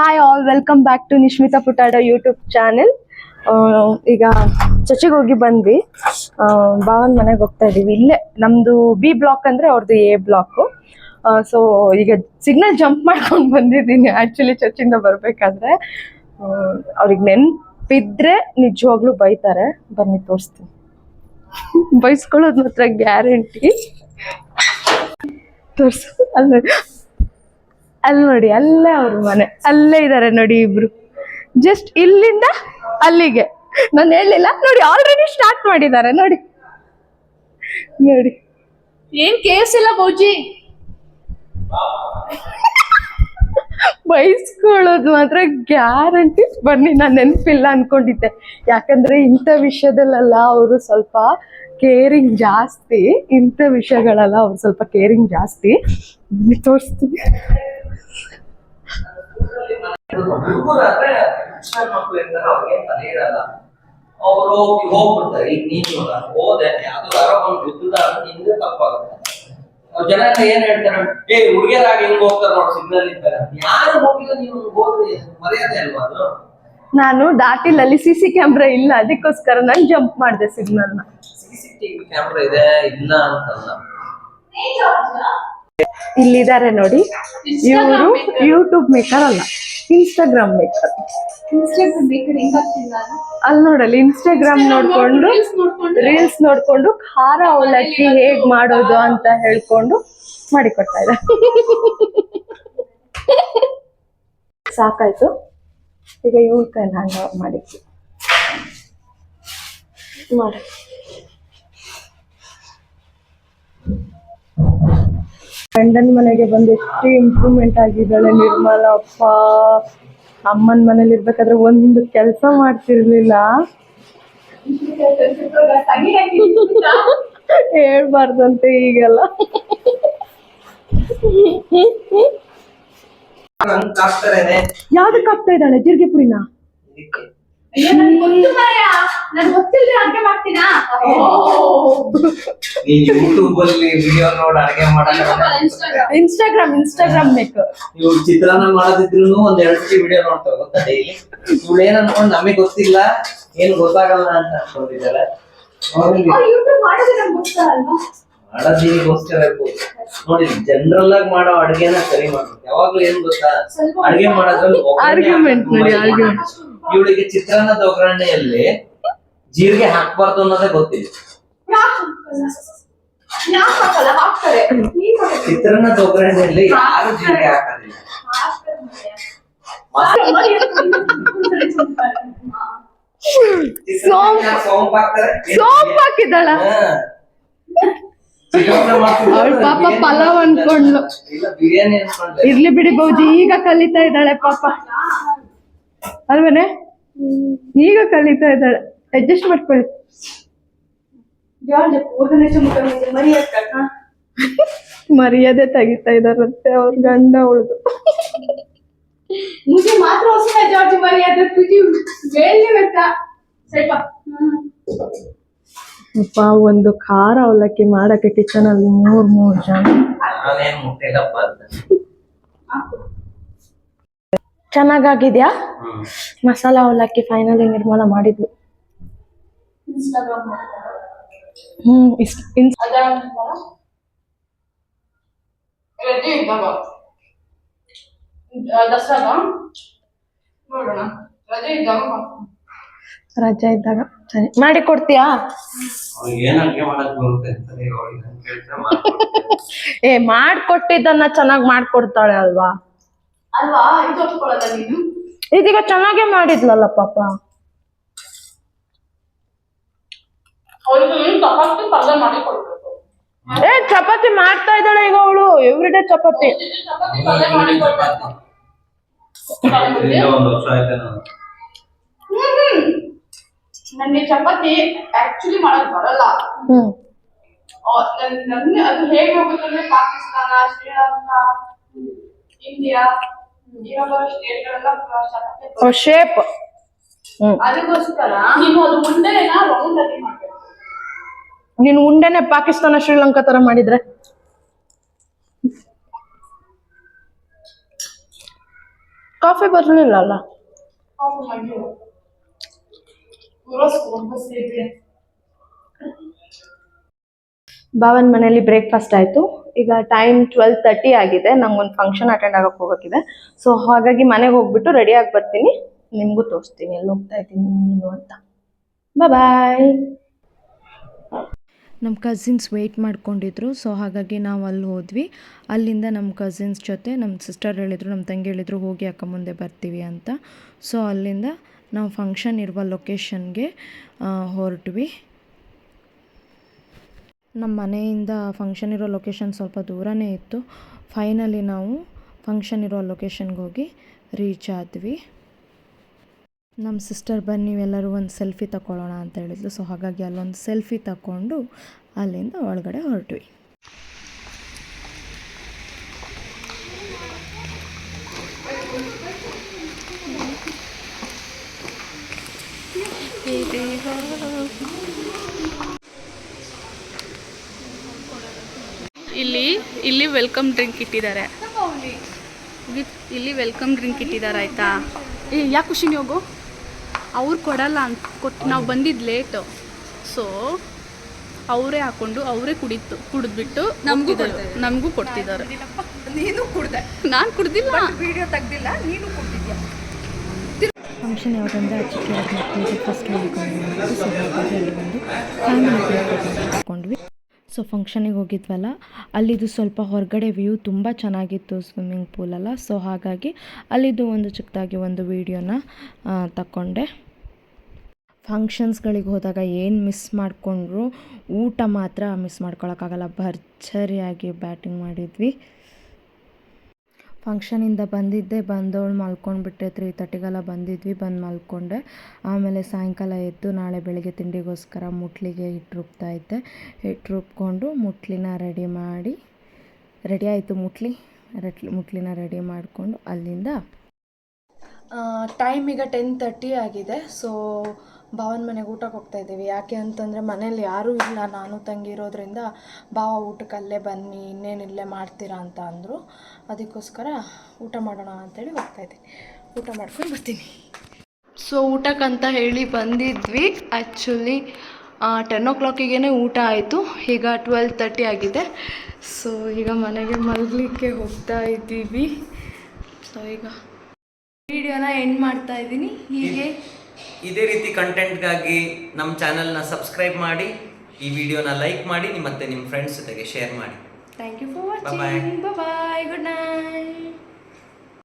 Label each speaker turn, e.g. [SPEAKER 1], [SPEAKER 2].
[SPEAKER 1] Hi all welcome back to Nishmita ಪುಟಾಡ YouTube channel ಈಗ ಚರ್ಚಿಗೆ ಹೋಗಿ ಬಂದ್ವಿ. ಬಾವನ್ ಭಾವನ್ ಮನೆಗೆ ಹೋಗ್ತಾ ಇದೀವಿ. ಇಲ್ಲೇ ನಮ್ದು ಬಿ ಬ್ಲಾಕ್ ಅಂದ್ರೆ ಅವ್ರದ್ದು ಎ ಬ್ಲಾಕ್ ಸೊ ಈಗ ಸಿಗ್ನಲ್ ಜಂಪ್ ಮಾಡ್ಕೊಂಡು ಬಂದಿದ್ದೀನಿ ಆಕ್ಚುಲಿ ಚರ್ಚಿಂದ ಬರ್ಬೇಕಾದ್ರೆ. ಅವ್ರಿಗೆ ನೆನ್ಪಿದ್ರೆ ನಿಜವಾಗ್ಲೂ ಬೈತಾರೆ. ಬನ್ನಿ, ತೋರಿಸ್ತೀನಿ. ಬೈಸ್ಕೊಳ್ಳೋದು ಮಾತ್ರ ಗ್ಯಾರಂಟಿ ತೋರ್ಸು. ಅಲ್ಲ. ಅಲ್ಲಿ ನೋಡಿ ಅಲ್ಲೇ ಅವ್ರ ಮನೆ. ಅಲ್ಲೇ ಇದಾರೆ ನೋಡಿ ಇಬ್ರು. ಜಸ್ಟ್ ಇಲ್ಲಿಂದ ಅಲ್ಲಿಗೆ. ನಾನು ಹೇಳಲಿಲ್ಲ ನೋಡಿ ಆಲ್ರೆಡಿ ಸ್ಟಾರ್ಟ್ ಮಾಡಿದ್ದಾರೆ. ನೋಡಿ. ನೋಡಿ.
[SPEAKER 2] ಏನ್ ಕೇಸ್ ಇಲ್ಲ ಬೌಜಿ
[SPEAKER 1] ಬೈಸ್ಕೊಳ್ಳೋದು ಮಾತ್ರ ಗ್ಯಾರಂಟಿ ಬನ್ನಿ ನಾನು ನೆನಪಿಲ್ಲ ಅನ್ಕೊಂಡಿದ್ದೆ. ಯಾಕಂದ್ರೆ ಇಂಥ ವಿಷಯದಲ್ಲೆಲ್ಲ ಅವರು ಸ್ವಲ್ಪ ಕೇರಿಂಗ್ ಜಾಸ್ತಿ. ಇಂಥ ವಿಷಯಗಳೆಲ್ಲ ಅವ್ರು ಸ್ವಲ್ಪ ಕೇರಿಂಗ್ ಜಾಸ್ತಿ. ತೋರಿಸ್ತೀನಿ.
[SPEAKER 3] ಹುಡುಗರಾದ್ರೆ ಸಣ್ಣ ಮಕ್ಳು ಇರ್ತಾರೆ ಅವ್ರಿಗೆ ತಲೆ ಇರಲ್ಲ. ಅವರು ಹೋಗ್ಬಿಡ್ತಾರೆ. ಈಗ ನೀನು ಇವಾಗ ಹೋದೆ ಯಾವ್ದು ಯಾರೋ ಒಂದು ಬಿದ್ದದ ಅಂತ ನಿಮ್ಗೆ ತಪ್ಪಾಗುತ್ತೆ. ಅವ್ರ್ ಜನ ಏನ್ ಹೇಳ್ತಾರೆ? ಏ ಹುಡುಗಿಯರಾಗಿ ಹೆಂಗ್ ಹೋಗ್ತಾರೆ ನೋಡಿ ಸಿಗ್ನಲ್ ಇದ್ದಾರೆ ಯಾರು ಹೋಗಿಲ್ಲ ನೀವು ಹೋದ್ರಿ ಮರ್ಯಾದೆ ಅಲ್ವಾ ಅದು?
[SPEAKER 1] ನಾನು ದಾಟಿಲಲ್ಲಿ ಅಲ್ಲಿ ಸಿ ಸಿ ಕ್ಯಾಮ್ರಾ ಇಲ್ಲ. ಅದಕ್ಕೋಸ್ಕರ ನಾನು ಜಂಪ್ ಮಾಡಿದೆ ಸಿಗ್ನಲ್ನ
[SPEAKER 3] ಸಿ ಸಿ ಟಿವಿ ಕ್ಯಾಮ್ರಾ ಇದೆ ಇಲ್ಲ ಅಂತಲ್ಲ.
[SPEAKER 1] ಇಲ್ಲಿದ್ದಾರೆ ನೋಡಿ. ಇವರು ಯೂಟ್ಯೂಬ್ ಮೇಕರ್ ಅಲ್ಲ. ಇನ್ಸ್ಟಾಗ್ರಾಮ್ ಮೇಕರ್ ಅಲ್ಲಿ ನೋಡಲ್ಲಿ ಇನ್ಸ್ಟಾಗ್ರಾಮ್ ನೋಡ್ಕೊಂಡು ರೀಲ್ಸ್ ನೋಡ್ಕೊಂಡು? ಖಾರ ಅವಲಕ್ಕಿ ಹೇಗ್ ಮಾಡೋದು ಅಂತ ಹೇಳ್ಕೊಂಡು ಮಾಡಿಕೊಡ್ತಾ ಇದ್ದಾರೆ. ಸಾಕಾಯ್ತು. ಈಗ ಇವ್ರ ಕೈಲಿ ಹಂಗ ಮಾಡಿದ್ವಿ. ಮಾಡಿ. ಗಂಡನ ಮನೆಗೆ ಬಂದು ಎಷ್ಟು ಇಂಪ್ರೂವ್ಮೆಂಟ್ ಆಗಿದ್ದಾಳೆ ನಿರ್ಮಲ ಅಪ್ಪ. ಅಮ್ಮನ ಮನೇಲಿ ಇರ್ಬೇಕಾದ್ರೆ ಒಂದು ಕೆಲಸ ಮಾಡ್ತಿರ್ಲಿಲ್ಲ. ಹೇಳ್ಬಾರ್ದಂತೆ ಈಗೆಲ್ಲ. ಯಾವ್ದಕ್ಕೆ ಆಗ್ತಾ ಇದ್ದಾಳೆ? ಜೀರಿಗೆ
[SPEAKER 2] ಇನ್ಸ್ಟಾಗ್ರಾಮ್
[SPEAKER 1] ಇನ್ಸ್ಟಾಗ್ರಾಮ್ ಮೇಕರ್
[SPEAKER 3] ನೀವು ಚಿತ್ರಾನ್ನ ಮಾಡದಿದ್ರು ಒಂದ್ ಎರಡು ಟಿ ವಿಡಿಯೋ ನೋಡ್ತಾರೆ ಗೊತ್ತಾ ಡೈಲಿ ಇವಳು ಏನ್ ಅನ್ಕೊಂಡ್ ನಮಗೆ ಗೊತ್ತಿಲ್ಲ ಏನ್ ಗೊತ್ತಾಗಲ್ಲ ಅಂತ ಅನ್ಕೊಂಡಿದ್ದಾರೆ ನೋಡಿ
[SPEAKER 2] ಯೂಟ್ಯೂಬ್ ಮಾಡೋದು ನಮ್ಗೆ ಗೊತ್ತಲ್ವಾ
[SPEAKER 3] ಮಾಡೋದಿಗೋಸ್ಕರ ನೋಡಿ ಜನರಲ್ ಆಗಿ ಮಾಡೋ ಅಡ್ಗೆನ ಸರಿ ಮಾಡ್ಬೇಕು. ಯಾವಾಗ್ಲೂ ಏನ್ ಗೊತ್ತಾ? ಅಡ್ಗೆ ಮಾಡೋದ್ರಲ್ಲಿ
[SPEAKER 1] ನೋಡಿ.
[SPEAKER 3] ಇವಳಿಗೆ ಚಿತ್ರಾನ್ನದ ಒಗ್ಗರಣೆಯಲ್ಲಿ ಜೀರಿಗೆ ಹಾಕ್ಬಾರ್ದು ಅನ್ನೋದೇ ಗೊತ್ತಿಲ್ಲ. ಚಿತ್ರಾನ್ನದ ಒಗ್ಗರಣೆಯಲ್ಲಿ ಯಾರು ಜೀರಿಗೆ ಹಾಕೋದಿಲ್ಲ. ಸೋಂಪು
[SPEAKER 1] ಹಾಕಿದ್ದಾಳ? ಅವ್ಳ್ ಪಾಪ ಪಲಾವ್ ಅನ್ಕೊಂಡ್ಲು. ಇರ್ಲಿ ಬಿಡಿ ಬೌಜಿ ಈಗ ಕಲಿತಾ ಇದ್ದಾಳೆ ಪಾಪ. ಅಲ್ವೇನೆ ಈಗ ಕಲಿತಾ ಇದ್ದಾಳೆ ಅಡ್ಜಸ್ಟ್ ಮಾಡ್ಕೊಳ್ಳಿ
[SPEAKER 2] ಜಾರ್ಜ್ ಕೂದಲೇ ಚುಮ್ಕ ಮೇಲೆ ಮರಿಯಕ್ಕ ಹಾ?
[SPEAKER 1] ಮರ್ಯಾದೆ ತೆಗಿತಾ ಇದಾರಂತೆ ಅವ್ರ ಗಂಡ ಉಳ್ದು
[SPEAKER 2] मुझे मात्र उसमें जॉर्ज मर्यादा तुझे वेल बेटा ಸ್ವಲ್ಪ
[SPEAKER 1] ಅಪ್ಪ ಒಂದು ಖಾರ ಅವಲಕ್ಕಿ ಮಾಡಕ್ಕೆ ಕಿಚನ್ ಅಲ್ಲಿ ಮೂರ್ ಮೂರ್ ಜನ
[SPEAKER 3] ನಾನೇನ್ ಮುಟ್ಟಿಲ್ಲಪ್ಪ ಅಂತ
[SPEAKER 1] ಚೆನ್ನಾಗಾಗಿದ್ಯಾ? ಮಸಾಲ ಅವಲಕ್ಕಿ ಫೈನಲಿ ನಿರ್ಮಲ ಮಾಡಿದ್ಲು. ಹ್ಮ್
[SPEAKER 2] ರಜೆ ಇದ್ದಾಗ
[SPEAKER 1] ಸರಿ. ಮಾಡಿ ಕೊಡ್ತೀಯಾ. ಏ ಮಾಡ್ಕೊಟ್ಟಿದ್ದನ್ನ ಚೆನ್ನಾಗಿ ಮಾಡ್ಕೊಡ್ತಾಳೆ ಅಲ್ವಾ?
[SPEAKER 2] ಅಲ್ವಾ? ಇದು ಒಪ್ಕೊಳ್ಳೋದ ನೀನು?
[SPEAKER 1] ಇದೀಗ ಚೆನ್ನಾಗೆ ಮಾಡಿದ್ಲಲ್ಲ ಪಾಪ.
[SPEAKER 2] ಅವ್ರಿಗೆ ಏನು ಚಪಾತಿ ಪಲ್ಯ ಮಾಡಿ ಕೊಡ್ಬೇಕು?
[SPEAKER 1] ಏ ಚಪಾತಿ ಮಾಡ್ತಾ ಇದ್ದಾಳೆ ಈಗ ಅವಳು. ಎವ್ರಿಡೇ ಚಪಾತಿ.
[SPEAKER 2] ಚಪಾತಿ ಪಲ್ಯ ಮಾಡಿ ಕೊಡ್ಬೇಕು?
[SPEAKER 3] ಇದರಿಂದ ವರ್ಷ ಆಯ್ತು ನಾನು.
[SPEAKER 2] ನನಗೆ ಚಪಾತಿ ಆಕ್ಚುಲಿ ಮಾಡಕ್ ಬರಲ್ಲ.
[SPEAKER 1] ಹ್ಮ್.
[SPEAKER 2] ನನ್ಗೆ ಅದು ಹೇಗೆ ಹೋಗುತ್ತೆ ಅಂದ್ರೆ ಪಾಕಿಸ್ತಾನ ಶ್ರೀಲಂಕಾ ಇಂಡಿಯಾ.
[SPEAKER 1] ಶೇಪ್
[SPEAKER 2] ಅದಕ್ಕೋಸ್ಕರ ನೀನು ಅದು ಮುಂದೆನ ರೌಂಡ್ ಆಗಿ ಮಾಡ್ಬೇಕು.
[SPEAKER 1] ನೀನು ಉಂಡೆನೆ ಪಾಕಿಸ್ತಾನ ಶ್ರೀಲಂಕಾ ತರ ಮಾಡಿದ್ರೆ. ಕಾಫಿ ಬರ್ಲಿಲ್ಲ ಅಲ್ಲ? ಭಾವನ್ ಮನೆಯಲ್ಲಿ ಬ್ರೇಕ್ಫಾಸ್ಟ್ ಆಯಿತು. ಈಗ ಟೈಮ್ ಟ್ವೆಲ್ ತರ್ಟಿ ಆಗಿದೆ, ನಂಗೊಂದು ಫಂಕ್ಷನ್ ಅಟೆಂಡ್ ಆಗಕ್ಕೆ ಹೋಗೋಕ್ಕಿದೆ. ಸೊ ಹಾಗಾಗಿ ಮನೆಗೆ ಹೋಗ್ಬಿಟ್ಟು ರೆಡಿ ಆಗಿ ಬರ್ತೀನಿ. ನಿಮಗೂ ತೋರಿಸ್ತೀನಿ, ಎಲ್ಲಿ ಹೋಗ್ತಾ ಇದ್ದೀನಿ ಅಂತ. ಬಾಯ್
[SPEAKER 4] ನಮ್ಮ ಕಸಿನ್ಸ್ ವೆಯ್ಟ್ ಮಾಡ್ಕೊಂಡಿದ್ರು ಸೊ ಹಾಗಾಗಿ ನಾವು ಅಲ್ಲಿ ಹೋದ್ವಿ. ಅಲ್ಲಿಂದ ನಮ್ಮ ಕಸಿನ್ಸ್ ಜೊತೆ ನಮ್ಮ ಸಿಸ್ಟರ್ ಹೇಳಿದರು ನಮ್ಮ ತಂಗಿ ಹೇಳಿದರು, ಹೋಗಿ ಅಕ್ಕ ಮುಂದೆ ಬರ್ತೀವಿ ಅಂತ. ಸೊ ಅಲ್ಲಿಂದ ನಾವು ಫಂಕ್ಷನ್ ಇರುವ ಲೊಕೇಶನ್ಗೆ ಹೊರಟ್ವಿ. ನಮ್ಮ ಮನೆಯಿಂದ ಫಂಕ್ಷನ್ ಇರೋ ಲೊಕೇಶನ್ ಸ್ವಲ್ಪ ದೂರನೇ ಇತ್ತು. ಫೈನಲಿ ನಾವು ಫಂಕ್ಷನ್ ಇರೋ ಲೊಕೇಶನ್ಗೆ ಹೋಗಿ ರೀಚ್ ಆದ್ವಿ. ನಮ್ಮ ಸಿಸ್ಟರ್ ಬನ್ನಿ ನೀವೆಲ್ಲರೂ ಒಂದು ಸೆಲ್ಫಿ ತಗೊಳ್ಳೋಣ ಅಂತ ಹೇಳಿದ್ಲು. ಸೊ ಹಾಗಾಗಿ ಅಲ್ಲೊಂದು ಸೆಲ್ಫಿ ತಗೊಂಡು ಅಲ್ಲಿಂದ ಒಳಗಡೆ ಹೊರಟ್ವಿ.
[SPEAKER 5] ಇಲ್ಲಿ ಇಲ್ಲಿ ವೆಲ್ಕಮ್ ಡ್ರಿಂಕ್ ಇಟ್ಟಿದ್ದಾರೆ. ವಿತ್ ಇಲ್ಲಿ ವೆಲ್ಕಮ್ ಡ್ರಿಂಕ್ ಇಟ್ಟಿದ್ದಾರೆ ಆಯ್ತಾ? ಏ ಯಾಕೆ ಖುಷಿನಿ ಹೋಗು? ಅವ್ರು ಕೊಡಲ್ಲ ಅಂತ ಕೊಟ್ಟು ನಾವು ಬಂದಿದ್ದು ಲೇಟು ಸೊ ಅವರೇ ಹಾಕೊಂಡು ಅವರೇ ಕುಡಿತು ಕುಡಿದ್ಬಿಟ್ಟು ನಮಗೂ ನಮಗೂ ಕೊಡ್ತಿದ್ದಾರೆ.
[SPEAKER 2] ನೀನು ಕುಡ್ದೆ.
[SPEAKER 5] ನಾನು ಕುಡ್ದಿಲ್ಲ.
[SPEAKER 2] ವಿಡಿಯೋ ತೆಗ್ದಿಲ್ಲ ನೀನು ಕುಡ್ದಿದ್ಯಾ?
[SPEAKER 4] ಫಂಕ್ಷನ್ ಯಾವುದಂದ್ರೆ ಆ ಚಿಕ್ಕ ಮಕ್ಕಳಿಗೆ ಫಸ್ಟ್ ಹೋಗಿಕೊಂಡು ಸೊ ಹಾಗಾಗಿ ಅಲ್ಲಿ ಒಂದು ಫ್ಯಾಮಿಲಿ ಹಾಕ್ಕೊಂಡ್ವಿ ಸೊ ಫಂಕ್ಷನಿಗೆ ಹೋಗಿದ್ವಲ್ಲ, ಅಲ್ಲಿದು ಸ್ವಲ್ಪ ಹೊರಗಡೆ ವ್ಯೂ ತುಂಬ ಚೆನ್ನಾಗಿತ್ತು ಸ್ವಿಮ್ಮಿಂಗ್ ಪೂಲೆಲ್ಲ ಸೊ ಹಾಗಾಗಿ ಅಲ್ಲಿದು ಒಂದು ಚಿಕ್ಕದಾಗಿ ಒಂದು ವೀಡಿಯೋನ ತಕ್ಕೊಂಡೆ. ಫಂಕ್ಷನ್ಸ್ಗಳಿಗೆ ಹೋದಾಗ ಏನು ಮಿಸ್ ಮಾಡಿಕೊಂಡ್ರು, ಊಟ ಮಾತ್ರ ಮಿಸ್ ಮಾಡ್ಕೊಳಕ್ಕಾಗಲ್ಲ. ಭರ್ಜರಿಯಾಗಿ ಬ್ಯಾಟಿಂಗ್ ಮಾಡಿದ್ವಿ. ಫಂಕ್ಷನಿಂದ ಬಂದಿದ್ದೆ, ಬಂದವಳು ಮಲ್ಕೊಂಡ್ಬಿಟ್ಟೆ ತ್ರೀ ತರ್ಟಿಗೆಲ್ಲ ಬಂದಿದ್ವಿ, ಬಂದು ಮಲ್ಕೊಂಡೆ. ಆಮೇಲೆ ಸಾಯಂಕಾಲ ಎದ್ದು ನಾಳೆ ಬೆಳಗ್ಗೆ ತಿಂಡಿಗೋಸ್ಕರ ಮುಟ್ಲಿಗೆ ಹಿಟ್ಟು ರುಬ್ತಾ ಇದ್ದೆ. ಹಿಟ್ಟು ರುಬ್ಕೊಂಡು ಮುಟ್ಲಿನ ರೆಡಿ ಮಾಡಿ ರೆಡಿ ಆಯಿತು ಮುಟ್ಲಿ? ರೆಟ್ಲಿ, ಮುಟ್ಲಿನ ರೆಡಿ ಮಾಡಿಕೊಂಡು ಅಲ್ಲಿಂದ
[SPEAKER 1] ಟೈಮ್ ಈಗ ಟೆನ್ ತರ್ಟಿ ಆಗಿದೆ. ಸೊ ಭಾವನ ಮನೆಗೆ ಊಟಕ್ಕೆ ಹೋಗ್ತಾ ಇದ್ದೀವಿ. ಯಾಕೆ ಅಂತಂದರೆ ಮನೇಲಿ ಯಾರೂ ಇಲ್ಲ. ನಾನು ತಂಗಿ ಇರೋದ್ರಿಂದ ಭಾವ ಊಟಕ್ಕೆ ಅಲ್ಲೇ ಬನ್ನಿ ಇನ್ನೇನು ಇಲ್ಲೇ ಮಾಡ್ತೀರಾ ಅಂತ ಅಂದರು. ಅದಕ್ಕೋಸ್ಕರ ಊಟ ಮಾಡೋಣ ಅಂತೇಳಿ ಹೋಗ್ತಾ ಇದ್ದೀನಿ. ಊಟ ಮಾಡ್ಕೊಂಡು ಬರ್ತೀನಿ. ಸೊ ಊಟಕ್ಕಂತ ಹೇಳಿ ಬಂದಿದ್ವಿ. ಆ್ಯಕ್ಚುಲಿ ಟೆನ್ ಓ ಕ್ಲಾಕಿಗೆ ಊಟ ಆಯಿತು. ಈಗ ಟ್ವೆಲ್ ತರ್ಟಿ ಆಗಿದೆ. ಸೊ ಈಗ ಮನೆಗೆ ಮಲಗಲಿಕ್ಕೆ ಹೋಗ್ತಾ ಇದ್ದೀವಿ. ಸೊ ಈಗ ವಿಡಿಯೋನ ಎಂಡ್ ಮಾಡ್ತಾ ಇದ್ದೀನಿ. ಹೀಗೆ
[SPEAKER 3] ಇದೇ ರೀತಿ ಕಂಟೆಂಟ್ಗಾಗಿ ನಮ್ಮ ಚಾನಲ್ನ ಸಬ್ಸ್ಕ್ರೈಬ್ ಮಾಡಿ ಈ ವಿಡಿಯೋನ ಲೈಕ್ ಮಾಡಿ ನಿಮ್ಮ ಮತ್ತೆ ನಿಮ್ಮ ಫ್ರೆಂಡ್ಸ್ ಜೊತೆಗೆ ಶೇರ್ ಮಾಡಿ.
[SPEAKER 1] Thank you
[SPEAKER 3] for.
[SPEAKER 1] Watching bye good night